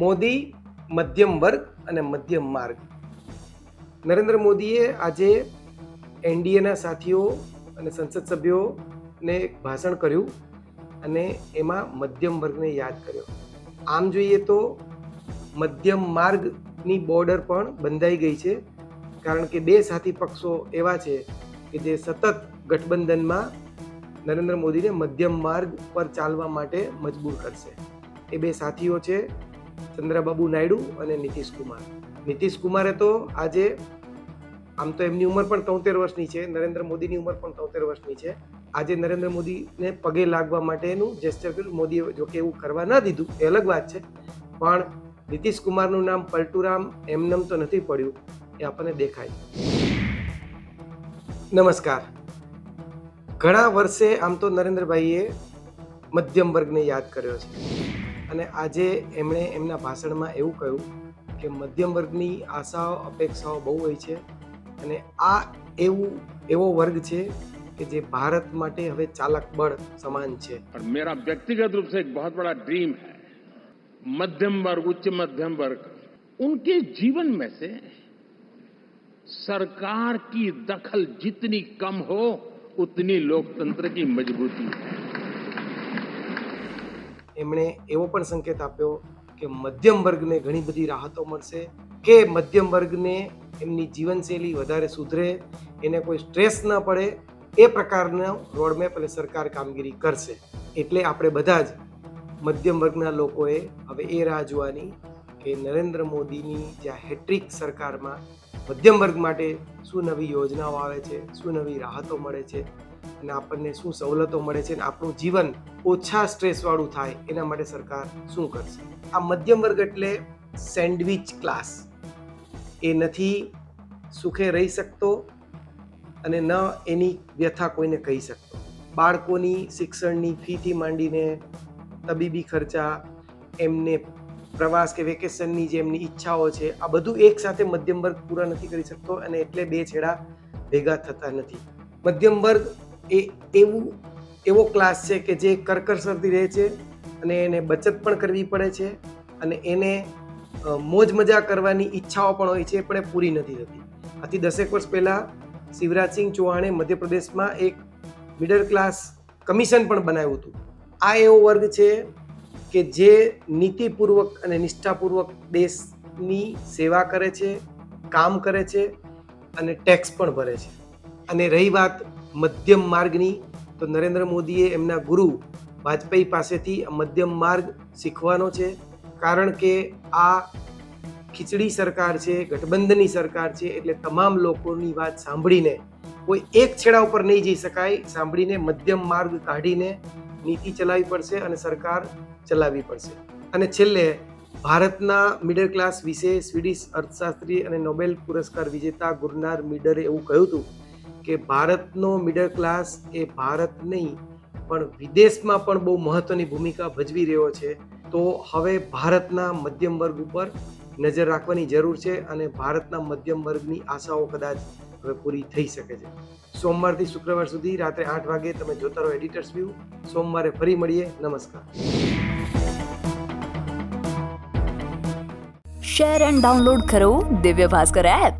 મોદી મધ્યમ વર્ગ અને મધ્યમ માર્ગ. નરેન્દ્ર મોદીએ આજે એનડીએના સાથીઓ અને સંસદ સભ્યોને એક ભાષણ કર્યું અને એમાં મધ્યમ વર્ગને યાદ કર્યો. આમ જોઈએ તો મધ્યમ માર્ગની બોર્ડર પણ બંધાઈ ગઈ છે. કારણ કે બે સાથી પક્ષો એવા છે કે જે સતત ગઠબંધનમાં નરેન્દ્ર મોદીને મધ્યમ માર્ગ પર ચાલવા માટે મજબૂર કરશે. એ બે સાથીઓ છે ચંદ્રબાબુ નાયડુ અને નીતિશ કુમાર. નીતિશ કુમારે તો આજે આમ તો એમની ઉંમર પણ તોતેર વર્ષની છે, નરેન્દ્ર મોદીની ઉંમર પણ તોતેર વર્ષની છે. આજે નરેન્દ્ર મોદીને પગે લાગવા માટેનું જેસ્ચર કર્યું. મોદીએ જોકે એવું કરવા ન દીધું, એ અલગ વાત છે. પણ નીતિશ કુમારનું નામ પલટુરામ, એમનેમ તો નથી પડ્યું, એ આપણને દેખાય. નમસ્કાર. ઘણા વર્ષે આમ તો નરેન્દ્રભાઈએ મધ્યમ વર્ગને યાદ કર્યો છે. અને આજે એમણે એમના ભાષણમાં એવું કહ્યું કે મધ્યમ વર્ગની આશાઓ અપેક્ષાઓ બહુ હોય છે અને આ એવું એવો વર્ગ છે કે જે ભારત માટે હવે ચાલક બળ સમાન છે और मेरा व्यक्तिगत रूप से एक बहुत बड़ा ड्रीम है मध्यम वर्ग उच्च मध्यम वर्ग उनके जीवन में से सरकार की दखल जितनी कम हो उतनी लोकतंत्र की मजबूती है એમણે એવો પણ સંકેત આપ્યો કે મધ્યમ વર્ગને ઘણી બધી રાહતો મળશે, કે મધ્યમ વર્ગને એમની જીવનશૈલી વધારે સુધરે, એને કોઈ સ્ટ્રેસ ન પડે, એ પ્રકારનો રોડમેપ અને સરકાર કામગીરી કરશે. એટલે આપણે બધા જ મધ્યમ વર્ગના લોકોએ હવે એ રાહ જોવાની કે નરેન્દ્ર મોદીની જે હેટ્રિક સરકારમાં મધ્યમ વર્ગ માટે શું નવી યોજનાઓ આવે છે, શું નવી રાહતો મળે છે અને આપણને શું સવલતો મળે છે અને આપણું જીવન ઓછા સ્ટ્રેસવાળું થાય, એના માટે સરકાર શું કરશે? આ મધ્યમ વર્ગ એટલે સેન્ડવિચ ક્લાસ. એ નથી સુખે રહી શકતો અને ન એની વ્યથા કોઈને કહી શકતો. બાળકોની શિક્ષણની ફીથી માંડીને તબીબી ખર્ચા, એમને પ્રવાસ કે વેકેશનની જે એમની ઈચ્છાઓ છે, આ બધું એક સાથે મધ્યમ વર્ગ પૂરા નથી કરી શકતો અને એટલે બે છેડા ભેગા થતા નથી. મધ્યમ વર્ગ એ એવું, એવો ક્લાસ છે કે જે કરકસરથી રહે છે અને એને બચત પણ કરવી પડે છે અને એને મોજ મજા કરવાની ઈચ્છાઓ પણ હોય છે પણ એ પૂરી નથી થતી. આથી દસેક વર્ષ પહેલાં શિવરાજસિંહ ચૌહાણે મધ્યપ્રદેશમાં એક મિડલ ક્લાસ કમિશન પણ બનાવ્યું હતું. આ એવો વર્ગ છે કે જે નીતિપૂર્વક અને નિષ્ઠાપૂર્વક દેશની સેવા કરે છે, કામ કરે છે અને ટેક્સ પણ ભરે છે. અને રહી વાત મધ્યમ માર્ગની, તો નરેન્દ્ર મોદીએ એમના ગુરુ વાજપેયી પાસેથી મધ્યમ માર્ગ શીખવાનો છે. કારણ કે આ ખીચડી સરકાર છે, ગઠબંધનની સરકાર છે, એટલે તમામ લોકોની વાત સાંભળીને કોઈ એક છેડા ઉપર નહીં જઈ શકાય. સાંભળીને મધ્યમ માર્ગ કાઢીને નીતિ ચલાવવી પડશે અને સરકાર ચલાવવી પડશે. અને છેલ્લે, ભારતના મિડલ ક્લાસ વિશે સ્વીડિશ અર્થશાસ્ત્રી અને નોબેલ પુરસ્કાર વિજેતા ગુરનાર મિડરે એવું કહ્યું હતું કે, ભારતનો મિડલ ક્લાસ એ ભારત નહીં, પણ વિદેશમાં પણ બહુ મહત્ત્વની ભૂમિકા ભજવી રહ્યો છે. તો હવે ભારતના મધ્યમ વર્ગ ઉપર નજર રાખવાની જરૂર છે અને ભારતના મધ્યમ વર્ગની આશાઓ કદાચ હવે પૂરી થઈ શકે છે. સોમવારથી શુક્રવાર સુધી રાત્રે આઠ વાગે તમે જોતા રહો એડિટર્સ વ્યૂ સોમવારે ફરી મળીએ. નમસ્કાર. શેર એન્ડ ડાઉનલોડ કરો દિવ્ય ભાસ્કર એપ